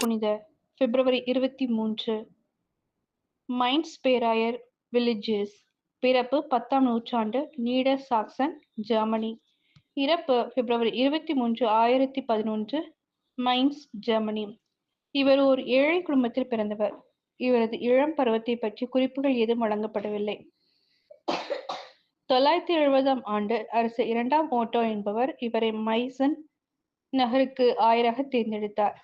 புனித பிப்ரவரி இருபத்தி மூன்று. மைன்ஸ் பேராயர் வில்லிஜஸ் பிறப்பு பத்தாம் நூற்றாண்டு நீட சாக்சன் ஜெர்மனி. இறப்பு பிப்ரவரி இருபத்தி மூன்று ஆயிரத்தி பதினொன்று மைன்ஸ் ஜெர்மனி. இவர் ஒரு ஏழை குடும்பத்தில் பிறந்தவர். இவரது இளம் பருவத்தை பற்றி குறிப்புகள் ஏதும் வழங்கப்படவில்லை. தொள்ளாயிரத்தி எழுபதாம் ஆண்டு அரசு இரண்டாம் ஓட்டோ என்பவர் இவரை மைசன் நகருக்கு ஆயராக தேர்ந்தெடுத்தார்.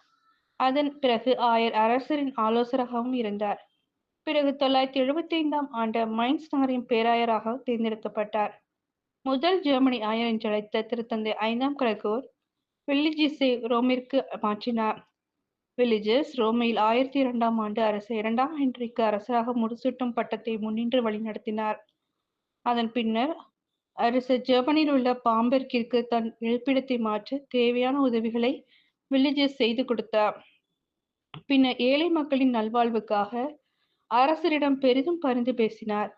அதன் பிறகு ஆயர் அரசரின் ஆலோசகராகவும் இருந்தார். பிறகு தொள்ளாயிரத்தி எழுபத்தி ஐந்தாம் ஆண்டு மைன்ஸ் நகரின் பேராயராக தேர்ந்தெடுக்கப்பட்டார். முதல் ஜெர்மனி ஆயர் என்றழைத்த திருத்தந்தை ஐந்தாம் கிரகோர் வில்லிஜிஸை ரோமிற்கு மாற்றினார். வில்லிஜஸ் ரோமையில் ஆயிரத்தி இரண்டாம் ஆண்டு அரசு இரண்டாம் ஹென்றிக்கு அரசராக முடிசூட்டும் பட்டத்தை முன்னின்று வழிநடத்தினார். அதன் பின்னர் அரசு ஜெர்மனியில் உள்ள பாம்பெர்க்கிற்கு தன் இருப்பிடத்தை மாற்ற தேவையான உதவிகளை வில்லேஜஸ் செய்து கொடுத்தார் பின்னர் ஏழை மக்களின் நல்வாழ்வுக்காக அரசரிடம் பெரிதும் பரிந்து பேசினார்.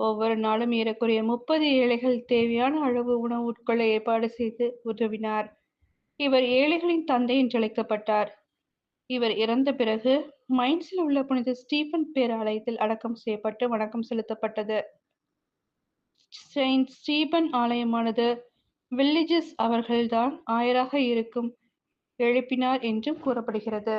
ஒவ்வொரு நாளும் ஏறக்குறைய முப்பது ஏழைகள் தேவையான அளவு உணவு உட்கொள்ள ஏற்பாடு செய்து உதவினார். இவர் ஏழைகளின் தந்தை என்று அழைக்கப்பட்டார். இவர் இறந்த பிறகு மைன்ஸில் உள்ள புனித ஸ்டீபன் பேராலயத்தில் அடக்கம் செய்யப்பட்டு வணக்கம் செலுத்தப்பட்டது. செயின்ட் ஸ்டீபன் ஆலயமானது வில்லிஜஸ் அவர்கள்தான் ஆயராக இருக்கும் எழுப்பினார் என்றும் கூறப்படுகிறது.